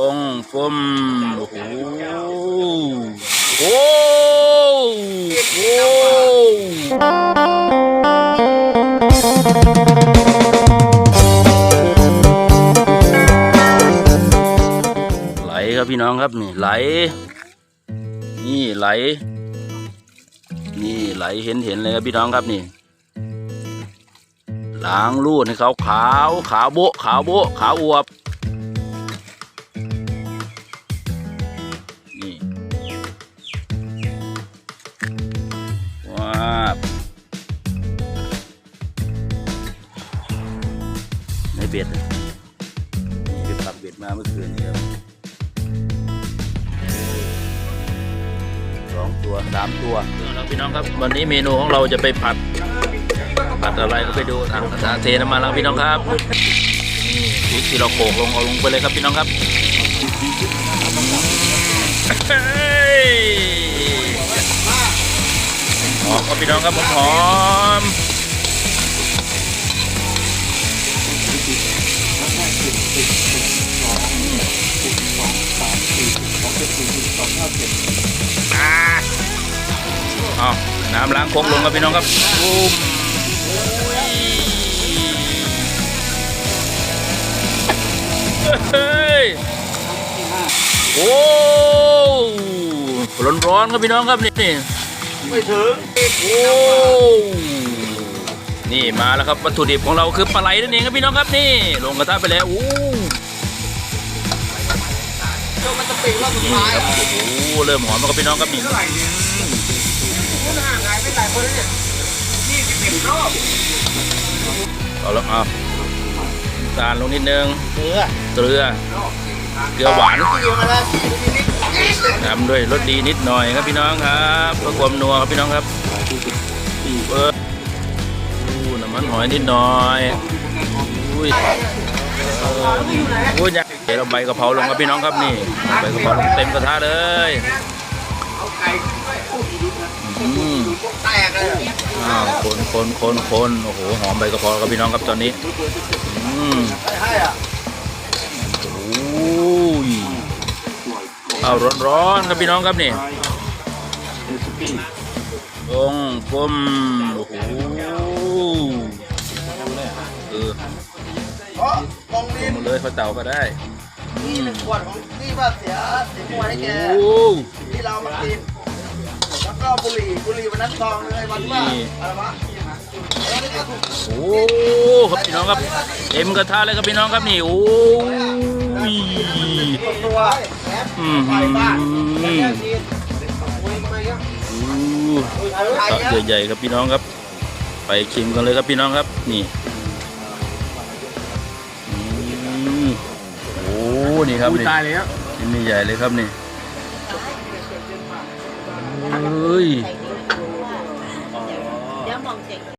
ฟงฟมโอ้โหโอ้โหไหลครับพี่น้องครับนี่ไหล นี่ไหล นี่ไหลเห็นเห็นเลยครับพี่น้องครับนี่ล้างรูดให้เขาขาวขาวโบขาวโบขาวอวบ นี่ว้าบในเบ็ดนี่ไปปักเบ็ดมาเมื่อคืนนี้ครับสองตัวสามตัวแล้วพี่น้องครับ วันนี้เมนูของเราจะไปผัด ผัดอะไรก็ไปดูอะเทน้ำมันแล้วพี่น้องครับนี่พริกที่เราโขลกลงเอาลงไปเลยครับพี่น้องครับ หอมครับพี่น้องครับหอมอ่าเอาน้ำล้างโคกลงครับพี่น้องครับปุ๊บเฮ้ยโอ้ ร้อนร้อนๆครับพี่น้องครับนี่นี่ไม่ถึงโอ้นี่มาแล้วครับวัตถุดิบของเราคือปลาไหลนั่นเองครับพี่น้องครับนี่ ลงกระทะไปแล้วโอ้เดี๋ยวมันจะปีกรอบสุดนี่ท้ายครับโอ้โหเริ่มหอมแล้วครับพี่น้องครับนี่เท่าไหร่เนี่ยคุณห่างหายไปหลายคนแล้วเนี่ยยี่สิบเอ็ดรอบเอาแล้วเอาตาลลงนิดนึงเนื้อเกลือเกลือหวานเกี่ยวกันแล้วนิดตามด้วยรสดีนิดหน่อยครับพี่น้องครับเพื่อความนัวครับพี่น้องครับเปิดอู้น้ำมันหอยนิดหน่อยอุ้ยโอ้ยอยากเดี๋ยวเราใบกะเพราลงครับพี่น้องครับนี่ใบกะเพราลงเต็มกระทะเลยเอาไก่อืมแตกเลยอ้าวคนคนคนคนโอ้โหหอมใบกะเพราครับพี่น้องครับตอนนี้อืม เอาร้อนๆครับพี่น้องครับนี่ฟงฟมโอ้โหเออเพราะมองดินหมดเลยข้าวเต่าก็ได้นี่หนึ่งขวดของนี่ว่าเสียเสียขวดให้แกโอ้ที่เรามากินแล้วก็บุหรี่บุหรี่วันนั้นซองเลยวันว่าอะไรวะแล้วนี่ก็ถูกโอ้ครับพี่น้องครับเต็มกระทะเลยครับพี่น้องครับนี่โอ้ย ตัว แอปอืมไฟบ้านแล้วแกกินโอ้ยทำไมอะอู้ไอ้ไทยตักใหญ่ๆครับพี่น้องครับ ไปชิมกันเลยครับพี่น้องครับ นี่อืมโอ้นี่ครับนี่ตายเลยอะชิ้นนี่ใหญ่เลยครับนี่